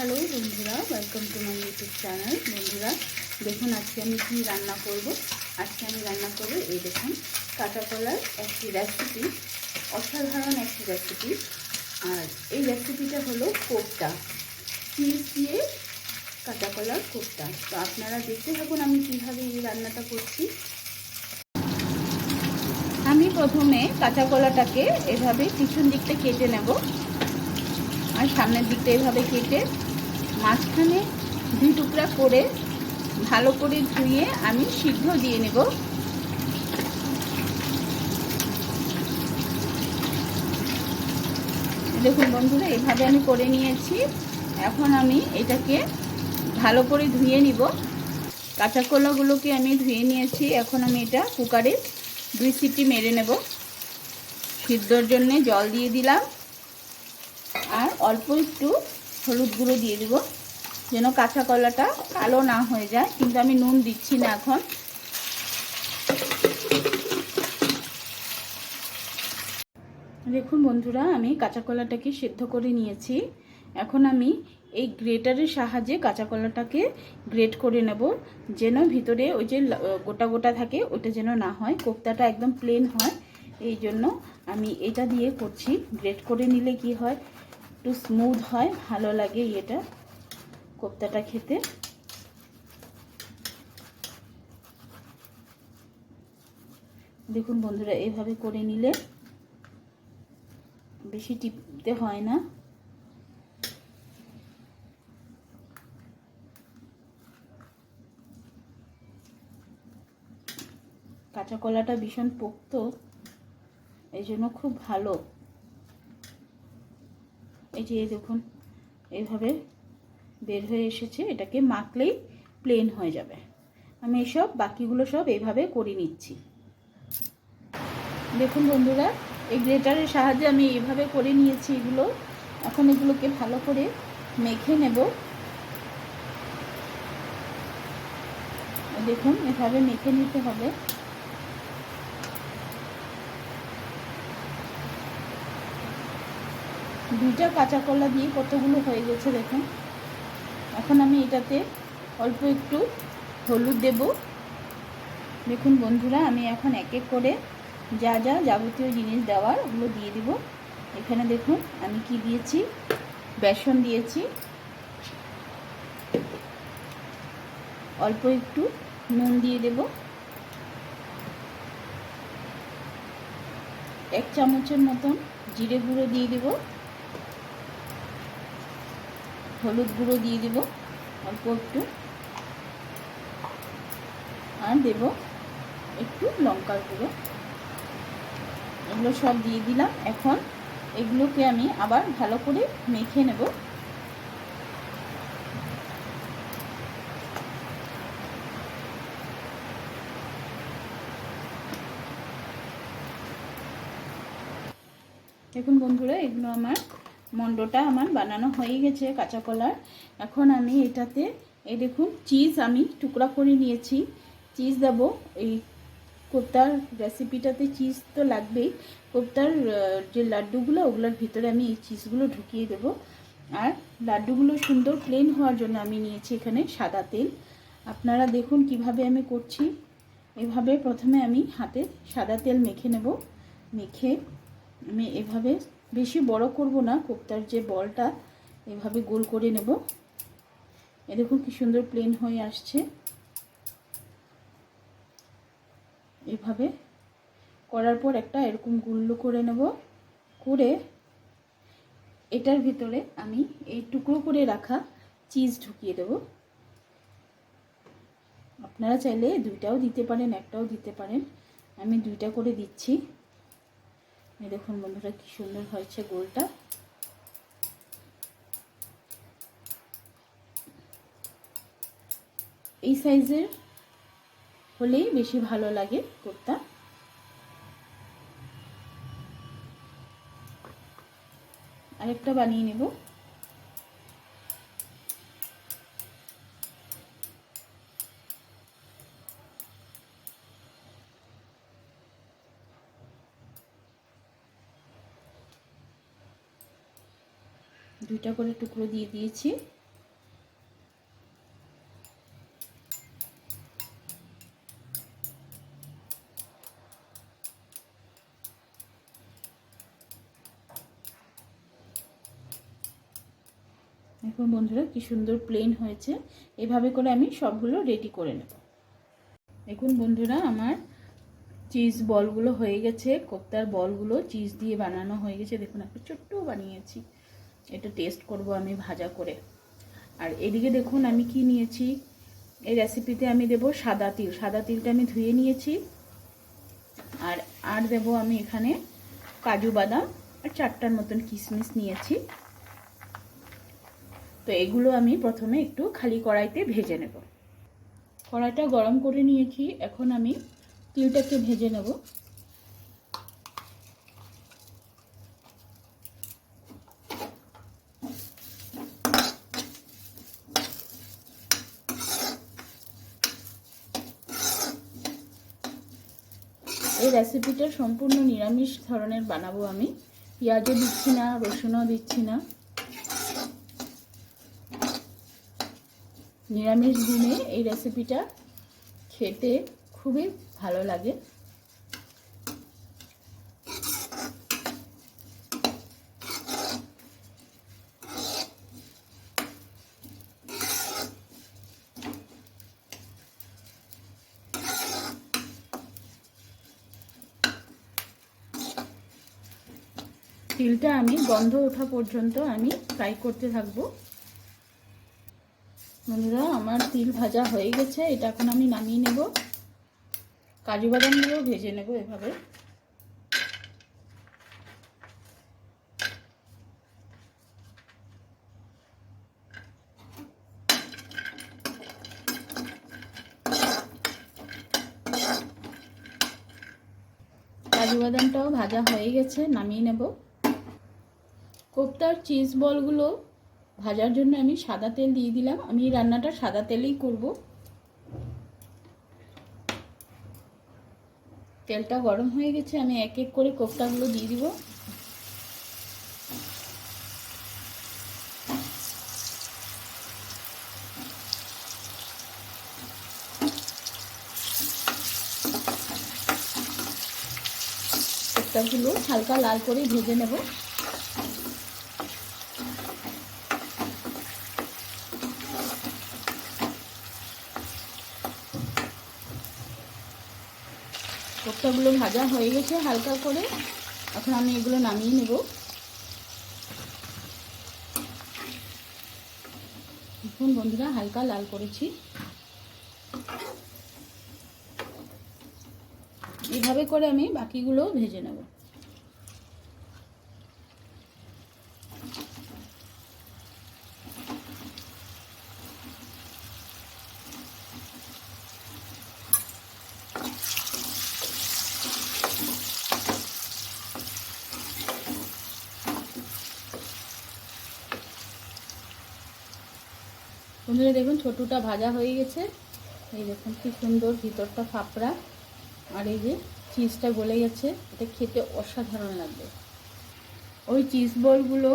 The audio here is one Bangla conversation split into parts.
হ্যালো বন্ধুরা welcome to my YouTube channel বন্ধুরা, দেখুন আজকে আমি কী রান্না করব। আজকে আমি রান্না করব এই দেখুন কাঁচা কলার একটি রেসিপি অসাধারণ একটি রেসিপি আর এই রেসিপিটা হলো কোপ্তা চিজ দিয়ে কাঁচা কলার কোপ্তা। তো আপনারা দেখতে থাকুন আমি কীভাবে এই রান্নাটা করছি। আমি প্রথমে কাঁচা কলাটাকে এভাবে পিছন দিকটা কেটে নেব। আর সামনের দিকটা এভাবে কেটে মাঝখানে দুই টুকরা করে ভালো করে ধুয়ে আমি সিদ্ধ দিয়ে নেব। দেখুন বন্ধুরা, এভাবে আমি করে নিয়েছি। এখন আমি এটাকে ভালো করে ধুয়ে নিব। কাঁচা কলাগুলোকে আমি ধুয়ে নিয়েছি। এখন আমি এটা কুকারে দুই সিটি মেরে নেব। সিদ্ধর জন্যে জল দিয়ে দিলাম। আর অল্প একটু হলুদ গুঁড়ো দিয়ে দিব, যেন কাঁচা কলাটা কালো না হয়ে যায়, কিন্তু আমি নুন দিচ্ছি না এখন। দেখুন বন্ধুরা, আমি কাঁচা কলাটাকে সেদ্ধ করে নিয়েছি। এখন আমি এই গ্রেটারের সাহায্যে কাঁচা কলাটাকে গ্রেট করে নেব, যেন ভিতরে ওই যে গোটা গোটা থাকে, ওটা যেন না হয়, কোপ্তাটা একদম প্লেন হয়। এই জন্য আমি এটা দিয়ে করছি। গ্রেট করে নিলে কি হয় একটু স্মুথ হয়, ভালো লাগে এটা কোপ্তাটা খেতে। দেখুন বন্ধুরা, এভাবে করে নিলে বেশি টিপতে হয় না। কাঁচা কলাটা ভীষণ পোক্ত এই জন্য খুব ভালো। এই যে দেখুন এইভাবে বের হয়ে এসেছে, এটাকে মাখলেই প্লেন হয়ে যাবে। আমি এসব, বাকিগুলো সব এইভাবে করে নিচ্ছি। দেখুন বন্ধুরা, এই গ্রেটারের সাহায্যে আমি এইভাবে করে নিয়েছি এগুলো। এখন এগুলোকে ভালো করে মেখে নেব। দেখুন, এভাবে মেখে নিতে হবে। দুইটা কাঁচা কলা দিয়ে কতগুলো হয়ে গেছে দেখুন। এখন আমি এটাতে অল্প একটু হলুদ দেব। দেখুন বন্ধুরা, আমি এখন এক এক করে যা যা যাবতীয় জিনিস দেওয়ার ওগুলো দিয়ে দিব। এখানে দেখুন, আমি কি দিয়েছি? বেসন দিয়েছি। অল্প একটু নুন দিয়ে দেব। এক চামচের মতন জিরে গুঁড়ো দিয়ে দেবো। হলুদ গুঁড়ো দিয়ে দেব, অল্প একটু। আর দেব একটু লঙ্কার গুঁড়ো। এগুলো সব দিয়ে দিলাম। এখন এগুলোকে আমি আবার ভালো করে মেখে নেব। দেখুন বন্ধুরা, এগুলো আমার মন্ডটা আমার বানানো হয়ে গেছে কাঁচা কলার। এখন আমি এটাতে, এই দেখুন চিজ আমি টুকরা করে নিয়েছি। চিজ দেবো, এই কোপ্তার রেসিপিটাতে চিজ তো লাগবেই। কোপ্তার যে লাড্ডুগুলো, ওগুলোর ভিতরে আমি এই চিজগুলো ঢুকিয়ে দেব। আর লাড্ডুগুলো সুন্দর প্লেন হওয়ার জন্য আমি নিয়েছি এখানে সাদা তেল। আপনারা দেখুন কীভাবে আমি করছি। এভাবে প্রথমে আমি হাতে সাদা তেল মেখে নেব। মেখে আমি এভাবে বেশি বড় করব না, কোপ্তার যে বলটা, এভাবে গোল করে নেব। এ দেখুন কি সুন্দর প্লেন হয়ে আসছে। এভাবে করার পর একটা এরকম গুল্লো করে নেব। করে এটার ভিতরে আমি এই টুকরো করে রাখা চিজ ঢুকিয়ে দেব। আপনারা চাইলে দুইটাও দিতে পারেন, একটাও দিতে পারেন। আমি দুইটা করে দিচ্ছি। দেখুন বন্ধুরা, কি সুন্দর হয়েছে গোলটা। এই সাইজের হলেই বেশি ভালো লাগে কোপ্তা আরেকটা বানিয়ে নেব। দুইটা করে টুকরো দিয়ে দিয়েছি। এখন বন্ধুরা কি সুন্দর প্লেন হয়েছে। এভাবে করে আমি সবগুলো রেডি করে নেব। এখন বন্ধুরা আমার চিজ বলগুলো হয়ে গেছে। কোপ্তার বলগুলো চিজ দিয়ে বানানো হয়ে গেছে। দেখুন, একটা ছোট্ট বানিয়েছি। এটা টেস্ট করব আমি ভাজা করে। আর এদিকে দেখুন আমি কি নিয়েছি, এই রেসিপিতে আমি দেব সাদা তিল। সাদা তিলটা আমি ধুয়ে নিয়েছি। আর আর দেব আমি এখানে কাজু বাদাম আর চারটার মতন কিশমিশ নিয়েছি। তো এগুলো আমি প্রথমে একটু খালি কড়াইতে ভেজে নেব। কড়াইটা গরম করে নিয়েছি, এখন আমি তিলটাকে ভেজে নেব। এই রেসিপিটা সম্পূর্ণ নিরামিষ ধরনের বানাবো আমি। পেঁয়াজও দিচ্ছি না, রসুনও দিচ্ছি না। নিরামিষ দিনে এই রেসিপিটা খেতে খুবই ভালো লাগে। তিলটা আমি গন্ধ ওঠা পর্যন্ত আমি ফ্রাই করতে থাকব। বন্ধুরা, আমার তিল ভাজা হয়ে গেছে, এটা এখন আমি নামিয়ে নেব। কাজু বাদামগুলো ভেজে নেব এভাবে। কাজু বাদামটাও ভাজা হয়ে গেছে, নামিয়ে নেব। কোপ্তার চিজ বলগুলো ভাজার জন্য আমি সাদা তেল দিয়ে দিলাম। আমি রান্নাটা সাদা তেলেই করব। তেলটা গরম হয়ে গেছে, আমি এক এক করে কোফতাগুলো দিয়ে দিব। কোফতাগুলো হালকা লাল করে ভেজে নেব। কোপ্তাগুলো ভাজা হয়ে গেছে হালকা করে। এখন আমি এগুলো নামিয়ে নেব। এখন বন্ধুরা হালকা লাল করেছি। এভাবে করে আমি বাকিগুলো ভেজে নেব। বন্ধুরা দেখুন ছোটুটা ভাজা হয়ে গেছে। এই দেখুন কি সুন্দর ভিতরটা ফাপড়া। আর এই যে চিজটা গলে গেছে, এটা খেতে অসাধারণ লাগবে। ওই চিজ বলগুলো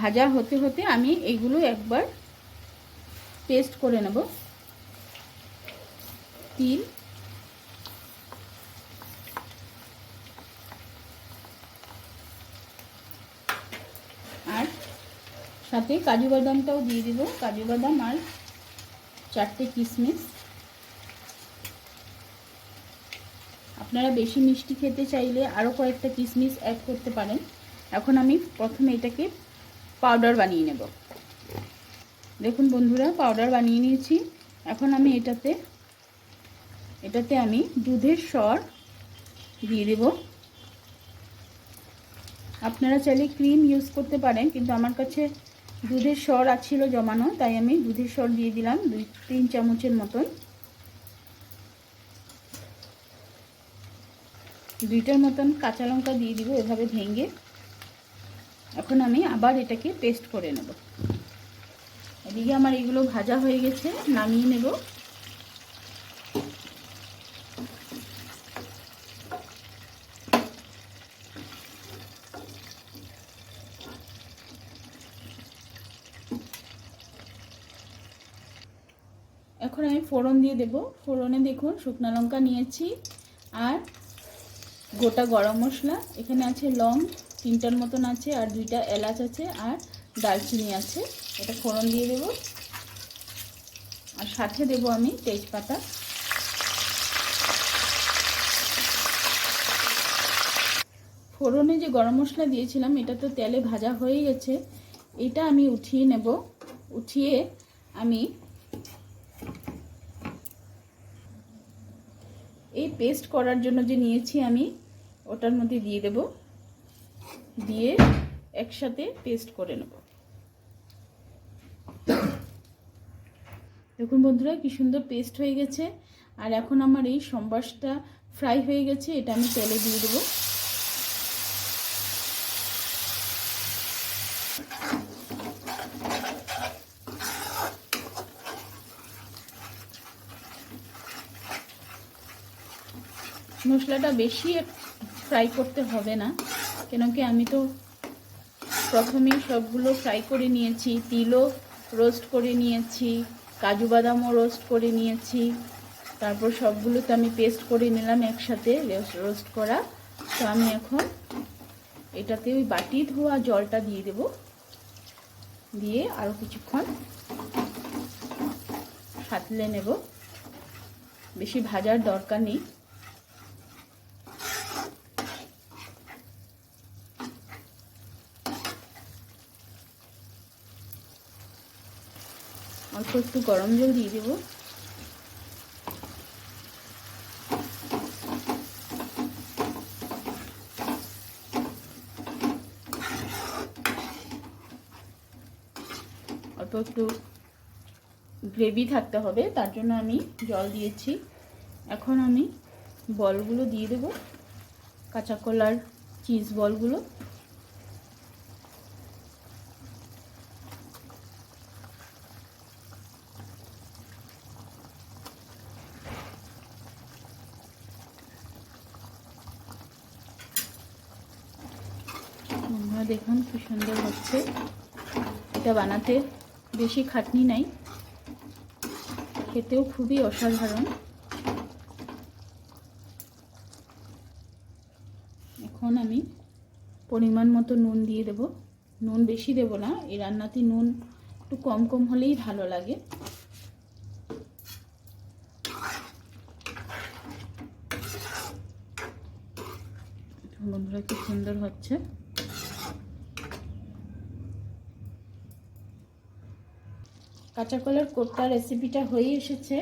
ভাজা হতে হতে আমি এইগুলো একবার পেস্ট করে নেব। তিল আর সাথে কাজু বাদামটাও দিয়ে দিব। কাজু বাদাম আর চারটে কিশমিশ আপনারা বেশি মিষ্টি খেতে চাইলে আরও কয়েকটা কিশমিশ অ্যাড করতে পারেন। এখন আমি প্রথমে এটাকে পাউডার বানিয়ে নেব। দেখুন বন্ধুরা পাউডার বানিয়ে নিয়েছি। এখন আমি এটাতে এটাতে আমি দুধের স্বর দিয়ে দেব। আপনারা চাইলে ক্রিম ইউজ করতে পারেন, কিন্তু আমার কাছে দুধের সর আছিল জমানো, তাই আমি দুধের সর দিয়ে দিলাম দুই, তিন চামচের মতন দুইটার মতন কাঁচা লঙ্কা দিয়ে দিব এভাবে ভেঙে। এখন আমি আবার এটাকে পেস্ট করে নেব। এদিকে আমার এগুলো ভাজা হয়ে গেছে, নামিয়ে নেব এখন আমি ফোড়ন দিয়ে দেব। ফোড়নে দেখুন শুকনো লঙ্কা নিয়েছি আর গোটা গরম মশলা। এখানে আছে লং, তিনটার মতন আছে আর দুইটা এলাচ আছে আর দালচিনি আছে। এটা ফোড়ন দিয়ে দেব। আর সাথে দেব আমি তেজপাতা। ফোড়নে যে গরম মশলা দিয়েছিলাম, এটা তো তেলে ভাজা হয়ে গেছে। এটা আমি উঠিয়ে নেব। উঠিয়ে আমি পেস্ট করার জন্য যে নিয়েছি আমি, ওটার মধ্যে দিয়ে দেব। দিয়ে একসাথে পেস্ট করে নেব। দেখুন বন্ধুরা, কি সুন্দর পেস্ট হয়ে গেছে। আর এখন আমার এই সম্বাসটা ফ্রাই হয়ে গেছে, এটা আমি তেলে দিয়ে দেবো। মশলাটা বেশি ফ্রাই করতে হবে না, কেন কি আমি তো প্রথমেই সবগুলো ফ্রাই করে নিয়েছি, তিলও রোস্ট করে নিয়েছি, কাজু বাদামও রোস্ট করে নিয়েছি, তারপর সবগুলো তো আমি পেস্ট করে নিলাম একসাথে রোস্ট করা। তো আমি এখন এটাতে ওই বাটি ধোয়া জলটা দিয়ে দেব। দিয়ে আরও কিছুক্ষণ সাতলে নেব। বেশি ভাজার দরকার নেই। অল্প একটু গরম জল দিয়ে দেব। অল্প একটু গ্রেভি থাকতে হবে, তার জন্য আমি জল দিয়েছি। এখন আমি বলগুলো দিয়ে দেব, কাঁচা কলার চিজ বলগুলো বন্ধুরা দেখুন কি সুন্দর হচ্ছে। এটা বানাতে বেশি খাটনি নাই। খেতেও খুবই অসাধারণ। এখন আমি পরিমাণ মতো নুন দিয়ে দেব। নুন বেশি দেব না, এই রান্নাতে নুন একটু কম কম হলেই ভালো লাগে। বন্ধুরা, কি সুন্দর হচ্ছে। কাঁচা কলার কোপ্তা রেসিপিটা হয়ে এসেছে।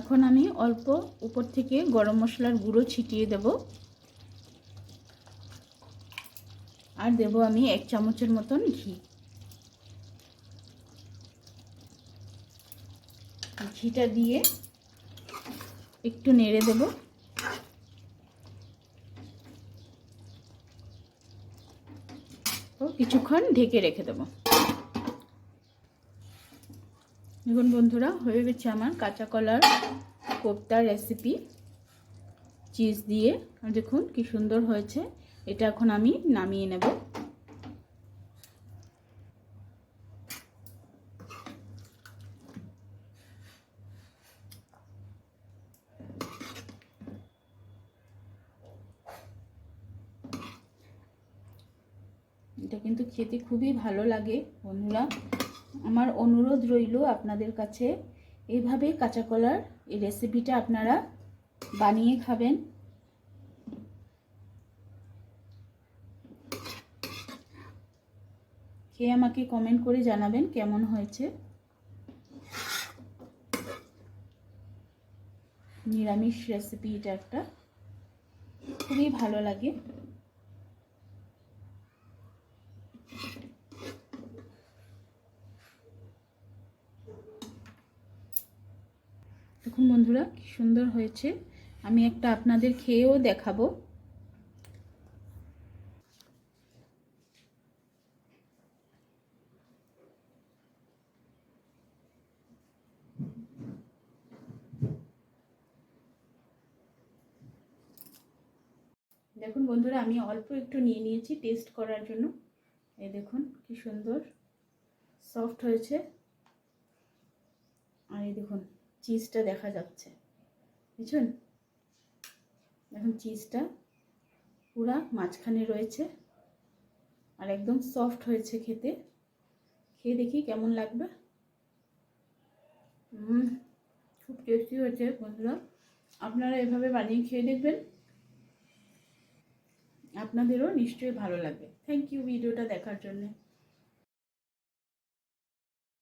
এখন আমি অল্প উপর থেকে গরম মশলার গুঁড়ো ছিটিয়ে দেব। আর দেব আমি এক চামচের মতন ঘি। ঘিটা দিয়ে একটু নেড়ে দেব। কিছুক্ষণ ঢেকে রেখে দেবো। দেখুন বন্ধুরা, হয়ে গেছে আমার কাঁচা কলার কোপ্তার রেসিপি চিজ দিয়ে দেখুন কি সুন্দর হয়েছে। এটা এখন আমি নামিয়ে নেব। এটা কিন্তু খেতে খুবই ভালো লাগে বন্ধুরা। আমার অনুরোধ রইল আপনাদের কাছে এইভাবে কাঁচা কলার এই রেসিপিটা আপনারা বানিয়ে খাবেন। খেয়ে আমাকে কমেন্ট করে জানাবেন কেমন হয়েছে? নিরামিষ রেসিপি এটা একটা। খুবই ভালো লাগে। দেখুন বন্ধুরা, কি সুন্দর হয়েছে। আমি একটা আপনাদের খেয়েও দেখাবো। দেখুন বন্ধুরা, আমি অল্প একটু নিয়ে নিয়েছি টেস্ট করার জন্য। এই দেখুন, কি সুন্দর, সফট হয়েছে। আর এই দেখুন চিজটা দেখা যাচ্ছে। বুঝছেন? এখন চিজটা পুরা মাঝখানে রয়েছে আর একদম সফট হয়েছে খেতে। খেয়ে দেখি কেমন লাগবে। খুব টেস্টি হয়েছে বন্ধুরা। আপনারা এভাবে বানিয়ে খেয়ে দেখবেন। আপনাদেরও নিশ্চয়ই ভালো লাগবে। থ্যাংক ইউ ভিডিওটা দেখার জন্য।